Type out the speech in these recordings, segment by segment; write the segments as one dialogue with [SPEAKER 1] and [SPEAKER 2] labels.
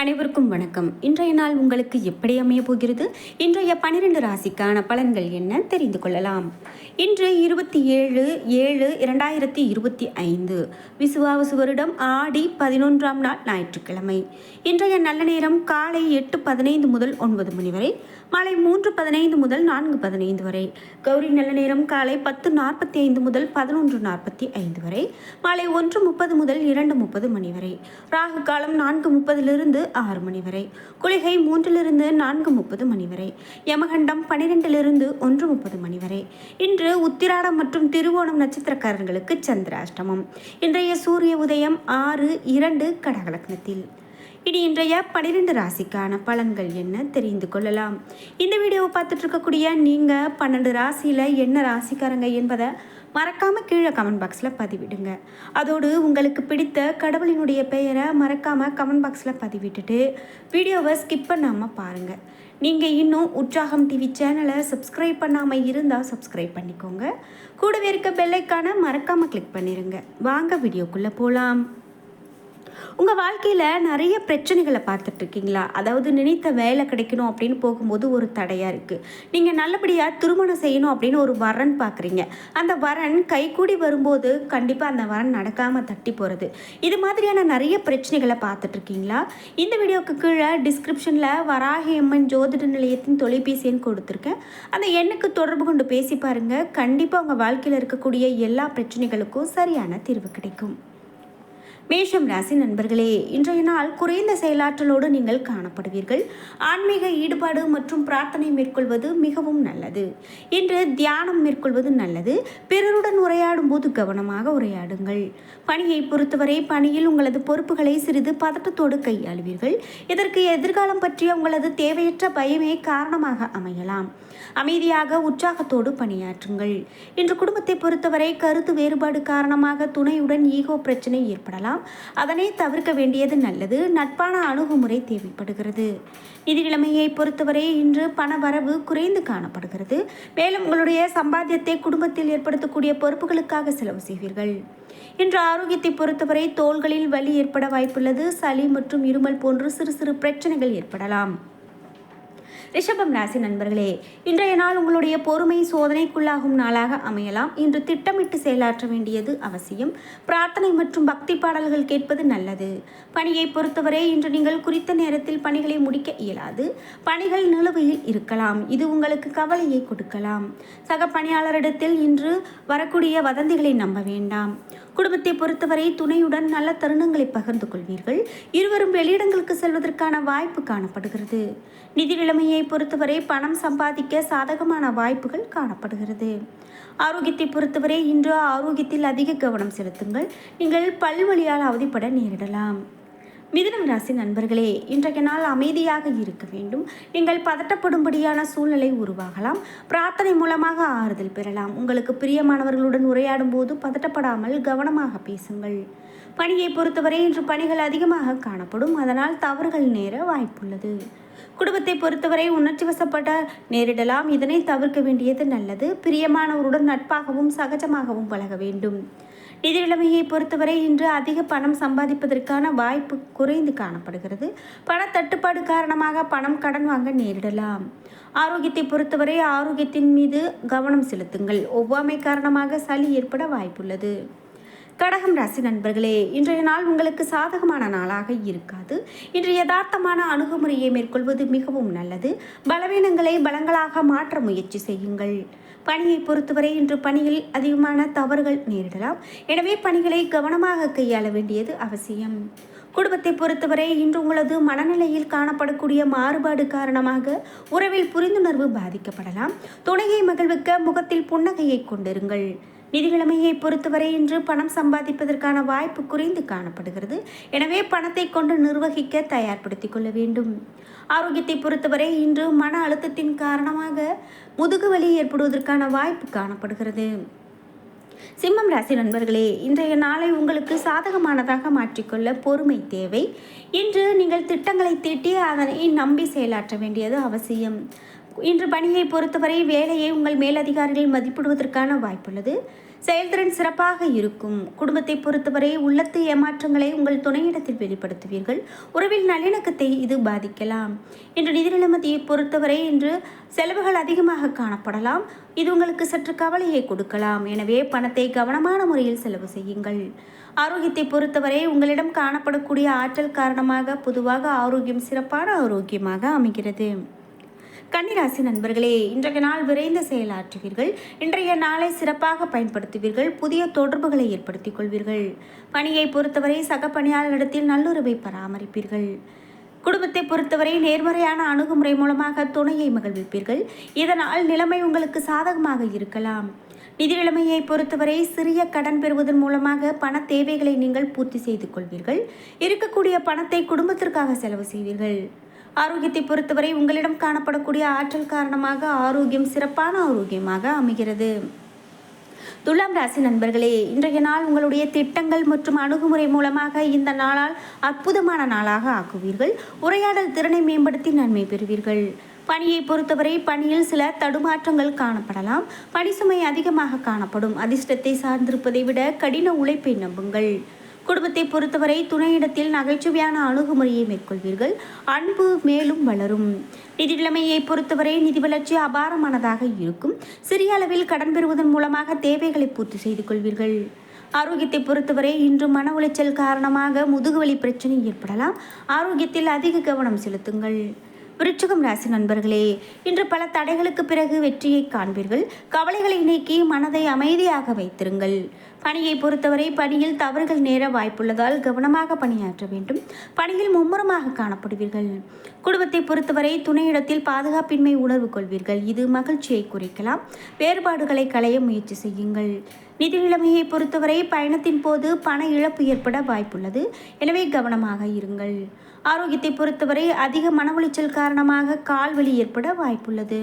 [SPEAKER 1] அனைவருக்கும் வணக்கம். இன்றைய நாள் உங்களுக்கு எப்படி அமைய போகிறது? இன்றைய பனிரெண்டு ராசிக்கான பலன்கள் என்ன? தெரிந்து கொள்ளலாம். இன்று இருபத்தி ஏழு ஏழு இரண்டாயிரத்தி இருபத்தி ஐந்து. விசுவாவசு வருடம் ஆடி பதினொன்றாம் நாள் ஞாயிற்றுக்கிழமை. இன்றைய நல்ல நேரம் காலை எட்டு பதினைந்து முதல் ஒன்பது மணி வரை. மாலை மூன்று பதினைந்து முதல் நான்கு பதினைந்து வரை. கௌரி நல்ல நேரம் காலை பத்து நாற்பத்தி ஐந்து முதல் பதினொன்று நாற்பத்தி ஐந்து வரை. மாலை ஒன்று முப்பது முதல் இரண்டு முப்பது மணி வரை. ராகு காலம் நான்கு முப்பதிலிருந்து ஆறு மணி வரை. குளிகை மூன்றிலிருந்து நான்கு முப்பது மணி வரை. யமகண்டம் பனிரெண்டிலிருந்து ஒன்று முப்பது மணி வரை. இன்று உத்திராடம் மற்றும் திருவோணம் நட்சத்திரக்காரர்களுக்கு சந்திராஷ்டமம். இன்றைய சூரிய உதயம் ஆறு இரண்டு கடகலக்னத்தில். இனி இன்றைய பன்னிரெண்டு ராசிக்கான பலன்கள் என்ன தெரிந்து கொள்ளலாம். இந்த வீடியோவை பார்த்துட்டு இருக்கக்கூடிய நீங்கள் பன்னெண்டு ராசியில் என்ன ராசிக்காரங்க என்பதை மறக்காமல் கீழே கமெண்ட் பாக்ஸில் பதிவிடுங்க. அதோடு உங்களுக்கு பிடித்த கடவுளினுடைய பெயரை மறக்காமல் கமெண்ட் பாக்ஸில் பதிவிட்டுட்டு வீடியோவை ஸ்கிப் பண்ணாமல் பாருங்கள் நீங்கள் இன்னும் உற்சாகம் டிவி சேனலை சப்ஸ்கிரைப் பண்ணாமல் இருந்தால் சப்ஸ்கிரைப் பண்ணிக்கோங்க. கூடவே இருக்க பெல்லைக்கான மறக்காமல் கிளிக் பண்ணிடுங்க வாங்க வீடியோக்குள்ளே போகலாம் உங்கள் வாழ்க்கையில் நிறைய பிரச்சனைகளை பார்த்துட்ருக்கீங்களா? அதாவது நினைத்த வேலை கிடைக்கணும் அப்படின்னு போகும்போது ஒரு தடையாக இருக்குது நீங்கள் நல்லபடியாக திருமணம் செய்யணும் அப்படின்னு ஒரு வரன் பார்க்குறீங்க. அந்த வரன் கைகூடி வரும்போது கண்டிப்பாக அந்த வரன் நடக்காமல் தட்டி போகிறது இது மாதிரியான நிறைய பிரச்சனைகளை பார்த்துட்ருக்கீங்களா? இந்த வீடியோவுக்கு கீழே டிஸ்கிரிப்ஷனில் வராகி அம்மன் ஜோதிட நிலையத்தின் தொலைபேசின்னு கொடுத்துருக்கேன். அந்த எண்ணுக்கு தொடர்பு கொண்டு பேசி பாருங்கள் கண்டிப்பாக உங்கள் வாழ்க்கையில் இருக்கக்கூடிய எல்லா பிரச்சனைகளுக்கும் சரியான தீர்வு கிடைக்கும். மேஷம் ராசி நண்பர்களே இன்றைய நாள் குறைந்த செயலாற்றலோடு நீங்கள் காணப்படுவீர்கள். ஆன்மீக ஈடுபாடு மற்றும் பிரார்த்தனை மேற்கொள்வது மிகவும் நல்லது. இன்று தியானம் மேற்கொள்வது நல்லது. பிறருடன் உரையாடும் போது கவனமாக உரையாடுங்கள். பணியை பொறுத்தவரை பணியில் உங்களது பொறுப்புகளை சிறிது பதட்டத்தோடு கையாளுவீர்கள். இதற்கு எதிர்காலம் பற்றிய உங்களது தேவையற்ற பயமே காரணமாக அமையலாம். அமைதியாக உற்சாகத்தோடு பணியாற்றுங்கள். இன்று குடும்பத்தை பொறுத்தவரை கருத்து வேறுபாடு காரணமாக துணையுடன் ஈகோ பிரச்சனை ஏற்படலாம். அதனை தவிர்க்க வேண்டியது நல்லது. நட்பான அணுகுமுறை தேவைப்படுகிறது. நிதி நிலைமையை பொறுத்தவரை இன்று பண வரவு குறைந்து காணப்படுகிறது. மேலும் உங்களுடைய சம்பாத்தியத்தை குடும்பத்தில் ஏற்படுத்தக்கூடிய பொறுப்புகளுக்காக செலவு செய்வீர்கள். இன்று ஆரோக்கியத்தை பொறுத்தவரை தோள்களில் வலி ஏற்பட வாய்ப்புள்ளது. சளி மற்றும் இருமல் போன்று சிறு சிறு பிரச்சனைகள் ஏற்படலாம். ரிஷபம் ராசி நண்பர்களே இன்றைய நாள் உங்களுடைய பொறுமை சோதனைக்குள்ளாகும் நாளாக அமையலாம். இன்று திட்டமிட்டு செயலாற்ற வேண்டியது அவசியம். பிரார்த்தனை மற்றும் பக்தி பாடல்கள் கேட்பது நல்லது. பணியை பொறுத்தவரை இன்று நீங்கள் குறித்த நேரத்தில் பணிகளை முடிக்க இயலாது. பணிகள் நிலுவையில் இருக்கலாம். இது உங்களுக்கு கவலையை கொடுக்கலாம். சக பணியாளரிடத்தில் இன்று வரக்கூடிய வதந்திகளை நம்ப வேண்டாம். குடும்பத்தை பொறுத்தவரை துணையுடன் நல்ல தருணங்களை பகிர்ந்து கொள்வீர்கள். இருவரும் வெளியிடங்களுக்கு செல்வதற்கான வாய்ப்பு காணப்படுகிறது. நிதி நிலைமையை பொறுத்தவரை பணம் சம்பாதிக்க சாதகமான வாய்ப்புகள் காணப்படுகிறது. ஆரோக்கியத்தை பொறுத்தவரை இன்று ஆரோக்கியத்தில் அதிக கவனம் செலுத்துங்கள். நீங்கள் பல்வழியால் அவதிப்பட நேரிடலாம். மிதுனம் ராசி நண்பர்களே இன்றைய நாள் அமைதியாக இருக்க வேண்டும். நீங்கள் பதட்டப்படும்படியான சூழ்நிலை உருவாகலாம். பிரார்த்தனை மூலமாக ஆறுதல் பெறலாம். உங்களுக்கு பிரியமானவர்களுடன் உரையாடும் போது பதட்டப்படாமல் கவனமாக பேசுங்கள். பணியை பொறுத்தவரை இன்று பணிகள் அதிகமாக காணப்படும். அதனால் தவறுகள் நேர வாய்ப்புள்ளது. குடும்பத்தை பொறுத்தவரை உணர்ச்சி வசப்பட நேரிடலாம். இதனை தவிர்க்க வேண்டியது நல்லது. பிரியமானவருடன் நட்பாகவும் சகஜமாகவும் பழக வேண்டும். நிதிநிலைமையை பொறுத்தவரை இன்று அதிக பணம் சம்பாதிப்பதற்கான வாய்ப்பு குறைந்து காணப்படுகிறது. பண தட்டுப்பாடு காரணமாக பணம் கடன் வாங்க நேரிடலாம். ஆரோக்கியத்தை பொறுத்தவரை ஆரோக்கியத்தின் மீது கவனம் செலுத்துங்கள். ஒவ்வாமை காரணமாக சளி ஏற்பட வாய்ப்புள்ளது. கடகம் ராசி நண்பர்களே இன்றைய நாள் உங்களுக்கு சாதகமான நாளாக இருக்காது. இன்று யதார்த்தமான அணுகுமுறையை மேற்கொள்வது மிகவும் நல்லது. பலவீனங்களை பலங்களாக மாற்ற முயற்சி செய்யுங்கள். பணியை பொறுத்தவரை இன்று பணியில் அதிகமான தவறுகள் நேரிடலாம். எனவே பணிகளை கவனமாக கையாள வேண்டியது அவசியம். குடும்பத்தை பொறுத்தவரை இன்று உங்களது மனநிலையில் காணப்படக்கூடிய மாறுபாடு காரணமாக உறவில் புரிந்துணர்வு பாதிக்கப்படலாம். துணையை மகிழ்விக்க முகத்தில் புன்னகையை கொண்டிருங்கள். நிதிநிலைமையை பொறுத்தவரை இன்று பணம் சம்பாதிப்பதற்கான வாய்ப்பு குறைந்து காணப்படுகிறது. எனவே பணத்தை கொண்டு நிர்வகிக்க தயார்படுத்தி கொள்ள வேண்டும். ஆரோக்கியத்தை பொறுத்தவரை இன்று மன அழுத்தத்தின் காரணமாக முதுகுவலி ஏற்படுவதற்கான வாய்ப்பு காணப்படுகிறது. சிம்மம் ராசி நண்பர்களே இன்றைய நாளை உங்களுக்கு சாதகமானதாக மாற்றிக்கொள்ள பொறுமை தேவை. இன்று நீங்கள் திட்டங்களை தீட்டி அதனை நம்பி செயலாற்ற வேண்டியது அவசியம். இன்று பணியை பொறுத்தவரை வேலையை உங்கள் மேலதிகாரிகள் மதிப்பிடுவதற்கான வாய்ப்புள்ளது. செயல்திறன் சிறப்பாக இருக்கும். குடும்பத்தை பொறுத்தவரை உள்ளத்து ஏமாற்றங்களை உங்கள் துணையிடத்தில் வெளிப்படுத்துவீர்கள். உறவில் நல்லிணக்கத்தை இது பாதிக்கலாம். இன்று நிதி நிலைமதியை பொறுத்தவரை இன்று செலவுகள் அதிகமாக காணப்படலாம். இது உங்களுக்கு சற்று கவலையை கொடுக்கலாம். எனவே பணத்தை கவனமான முறையில் செலவு செய்யுங்கள். ஆரோக்கியத்தை பொறுத்தவரை உங்களிடம் காணப்படக்கூடிய ஆற்றல் காரணமாக பொதுவாக ஆரோக்கியம் சிறப்பான ஆரோக்கியமாக அமைகிறது. கன்னிராசி நண்பர்களே இன்றைய நாள் விரைந்து செயலாற்றுவீர்கள். இன்றைய நாளை சிறப்பாக பயன்படுத்துவீர்கள். புதிய தொடர்புகளை ஏற்படுத்திக் கொள்வீர்கள். பணியை பொறுத்தவரை சக பணியாளரிடத்தில் நல்லுறவை பராமரிப்பீர்கள். குடும்பத்தை பொறுத்தவரை நேர்மறையான அணுகுமுறை மூலமாக துணையை மகிழ்விப்பீர்கள். இதனால் நிலைமை உங்களுக்கு சாதகமாக இருக்கலாம். நிதி நிலைமையை பொறுத்தவரை சிறிய கடன் பெறுவதன் மூலமாக பண தேவைகளை நீங்கள் பூர்த்தி செய்து கொள்வீர்கள். இருக்கக்கூடிய பணத்தை குடும்பத்திற்காக செலவு செய்வீர்கள். ஆரோக்கியத்தை பொறுத்தவரை உங்களிடம் காணப்படக்கூடிய ஆற்றல் காரணமாக ஆரோக்கியம் சிறப்பான ஆரோக்கியமாக அமைகிறது. துலாம் ராசி நண்பர்களே இன்றைய நாள் உங்களுடைய திட்டங்கள் மற்றும் அணுகுமுறை மூலமாக இந்த நாளால் அற்புதமான நாளாக ஆக்குவீர்கள். உரையாடல் திறனை மேம்படுத்தி நன்மை பெறுவீர்கள். பணியை பொறுத்தவரை பணியில் சில தடுமாற்றங்கள் காணப்படலாம். பணி சுமை அதிகமாக காணப்படும். அதிர்ஷ்டத்தை சார்ந்திருப்பதை விட கடின உழைப்பை நம்புங்கள். குடும்பத்தை பொறுத்தவரை துணையிடத்தில் நகைச்சுவையான அணுகுமுறையை மேற்கொள்வீர்கள். அன்பு மேலும் வளரும். நிதி நிலைமையை பொறுத்தவரை நிதி வளர்ச்சி அபாரமானதாக இருக்கும். சிறிய அளவில் கடன் பெறுவதன் மூலமாக தேவைகளை பூர்த்தி செய்து கொள்வீர்கள். ஆரோக்கியத்தை பொறுத்தவரை இன்று மன உளைச்சல் காரணமாக முதுகுவலி பிரச்சனை ஏற்படலாம். ஆரோக்கியத்தில் அதிக கவனம் செலுத்துங்கள். விருச்சகம் ராசி நண்பர்களே இன்று பல தடைகளுக்கு பிறகு வெற்றியை காண்பீர்கள். கவலைகளை நீக்கி மனதை அமைதியாக வைத்திருங்கள். பணியை பொறுத்தவரை பணியில் தவறுகள் நேர வாய்ப்புள்ளதால் கவனமாக பணியாற்ற வேண்டும். பணியில் மும்முரமாக காணப்படுவீர்கள். குடும்பத்தை பொறுத்தவரை துணையிடத்தில் பாதுகாப்பின்மை உணர்வு கொள்வீர்கள். இது மகிழ்ச்சியை குறைக்கலாம். வேறுபாடுகளை களைய முயற்சி செய்யுங்கள். நிதி நிலைமையை பொறுத்தவரை பயணத்தின் போது பண இழப்பு ஏற்பட வாய்ப்புள்ளது. எனவே கவனமாக இருங்கள். ஆரோக்கியத்தை பொறுத்தவரை அதிக மன உளைச்சல் காரணமாக கால்வலி ஏற்பட வாய்ப்புள்ளது.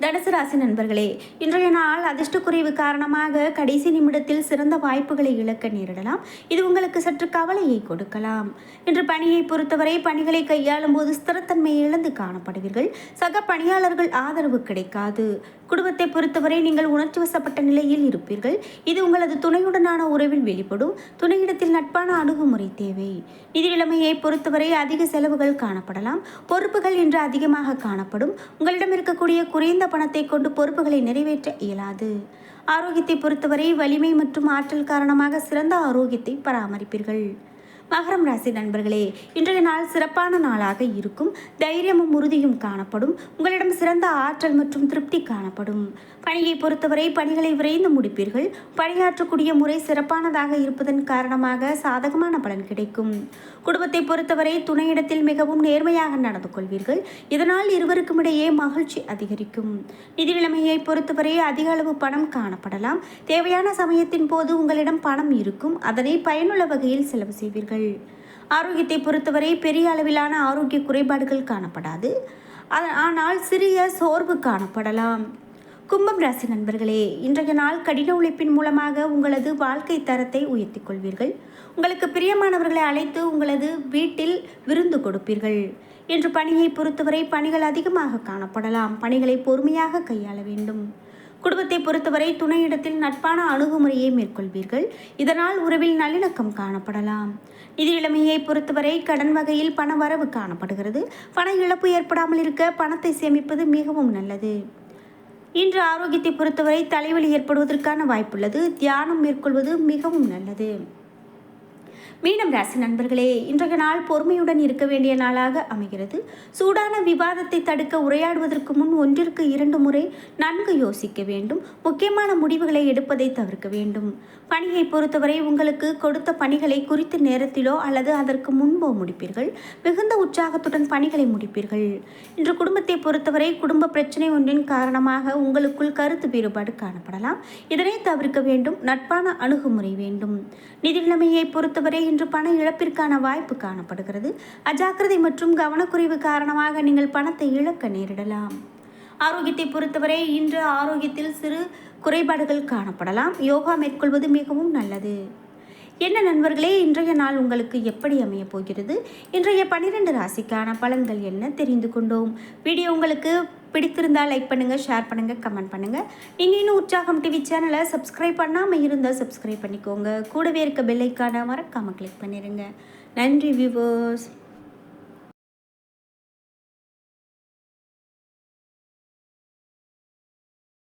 [SPEAKER 1] தனுசு ராசி நண்பர்களே இன்றைய நாள் அதிர்ஷ்ட குறைவு காரணமாக கடைசி நிமிடத்தில் சிறந்த வாய்ப்புகளை இழக்க நேரிடலாம். இது உங்களுக்கு சற்று கவலையை கொடுக்கலாம். இன்று பணியை பொறுத்தவரை பணிகளை கையாளும் போது ஸ்திரத்தன்மையை இழந்து காணப்படுவீர்கள். சக பணியாளர்கள் ஆதரவு கிடைக்காது. குடும்பத்தை பொறுத்தவரை நீங்கள் உணர்ச்சி வசப்பட்ட நிலையில் இருப்பீர்கள். இது உங்களது துணையுடனான உறவில் வெளிப்படும். துணையிடத்தில் நட்பான அணுகுமுறை தேவை. நிதி நிலைமையை பொறுத்தவரை அதிக செலவுகள் காணப்படலாம். பொறுப்புகள் இன்று அதிகமாக காணப்படும். உங்களிடம் இருக்கக்கூடிய குறைந்த பணத்தை கொண்டு பொறுப்புகளை நிறைவேற்ற இயலாது. ஆரோக்கியத்தை பொறுத்தவரை வலிமை மற்றும் ஆற்றல் காரணமாக சிறந்த ஆரோக்கியத்தை பராமரிப்பீர்கள். மகரம் ராசி நண்பர்களே இன்றைய நாள் சிறப்பான நாளாக இருக்கும். தைரியமும் உறுதியும் காணப்படும். உங்களிடம் சிறந்த ஆற்றல் மற்றும் திருப்தி காணப்படும். பணியை பொறுத்தவரை பணிகளை விரைந்து முடிப்பீர்கள். பணியாற்றக்கூடிய முறை சிறப்பானதாக இருப்பதன் காரணமாக சாதகமான பலன் கிடைக்கும். குடும்பத்தை பொறுத்தவரை துணையிடத்தில் மிகவும் நேர்மையாக நடந்து கொள்வீர்கள். இதனால் இருவருக்கும் இடையே மகிழ்ச்சி அதிகரிக்கும். நிதி நிலைமையை பொறுத்தவரை அதிக அளவு பணம் காணப்படலாம். தேவையான சமயத்தின் போது உங்களிடம் பணம் இருக்கும். அதனை பயனுள்ள வகையில் செலவு செய்வீர்கள். ஆரோக்கியத்தை பொறுத்தவரை பெரிய அளவிலான ஆரோக்கிய குறைபாடுகள் காணப்படாது. ஆனால் சிறிய சோர்வு காணப்படலாம். கும்பம் ராசி நண்பர்களே இன்றைய நாள் கடின உழைப்பின் மூலமாக உங்களது வாழ்க்கை தரத்தை உயர்த்திக் கொள்வீர்கள். உங்களுக்கு பிரியமானவர்களை அழைத்து உங்களது வீட்டில் விருந்து கொடுப்பீர்கள். இன்று பணியை பொறுத்தவரை பணிகள் அதிகமாக காணப்படலாம். பணிகளை பொறுமையாக கையாள வேண்டும். குடும்பத்தை பொறுத்தவரை துணையிடத்தில் நட்பான அணுகுமுறையை மேற்கொள்வீர்கள். இதனால் உறவில் நல்லிணக்கம் காணப்படலாம். நிதி நிலைமையை பொறுத்தவரை கடன் வகையில் பண வரவு காணப்படுகிறது. பண இழப்பு ஏற்படாமல் இருக்க பணத்தை சேமிப்பது மிகவும் நல்லது. இன்று ஆரோக்கியத்தை பொறுத்தவரை தலைவலி ஏற்படுவதற்கான வாய்ப்புள்ளது. தியானம் மேற்கொள்வது மிகவும் நல்லது. மீனம் ராசி நண்பர்களே இன்றைய நாள் பொறுமையுடன் இருக்க வேண்டிய நாளாக அமைகிறது. சூடான விவாதத்தை தடுக்க உரையாடுவதற்கு முன் ஒன்றிற்கு இரண்டு முறை நன்கு யோசிக்க வேண்டும். முக்கியமான முடிவுகளை எடுப்பதை தவிர்க்க வேண்டும். பணியை பொறுத்தவரை உங்களுக்கு கொடுத்த பணிகளை குறித்த நேரத்திலோ அல்லது அதற்கு முன்போ முடிப்பீர்கள். மிகுந்த உற்சாகத்துடன் பணிகளை முடிப்பீர்கள். இன்று குடும்பத்தை பொறுத்தவரை குடும்ப பிரச்சனை ஒன்றின் காரணமாக உங்களுக்குள் கருத்து வேறுபாடு காணப்படலாம். இதனை தவிர்க்க வேண்டும். நட்பான அணுகுமுறை வேண்டும். நிதி நிலைமையை பொறுத்தவரை இன்று பண இழப்பிற்கான வாய்ப்பு காணப்படுகிறது. அஜாக்கிரதை மற்றும் கவனக்குறைவு காரணமாக நீங்கள் பணத்தை இழக்க நேரிடலாம். ஆரோக்கியத்தை பொறுத்தவரை இன்று ஆரோக்கியத்தில் சிறு குறைபாடுகள் காணப்படலாம். யோகா மேற்கொள்வது மிகவும் நல்லது. என்ன நண்பர்களே இன்றைய நாள் உங்களுக்கு எப்படி அமைய போகிறது? இன்றைய பனிரெண்டு ராசிக்கான பலன்கள் என்ன தெரிந்து கொண்டோம். வீடியோ உங்களுக்கு பிடித்திருந்தால் லைக் பண்ணுங்கள் ஷேர் பண்ணுங்கள் கமெண்ட் பண்ணுங்கள் நீங்கள் இன்னும் உற்சாகம் டிவி சேனலை சப்ஸ்கிரைப் பண்ணாமல் இருந்தால் சப்ஸ்கிரைப் பண்ணிக்கோங்க. கூடவே இருக்க பெல்லைக்கான மறக்காமல் கிளிக் பண்ணிடுங்க நன்றி வியூவர்ஸ்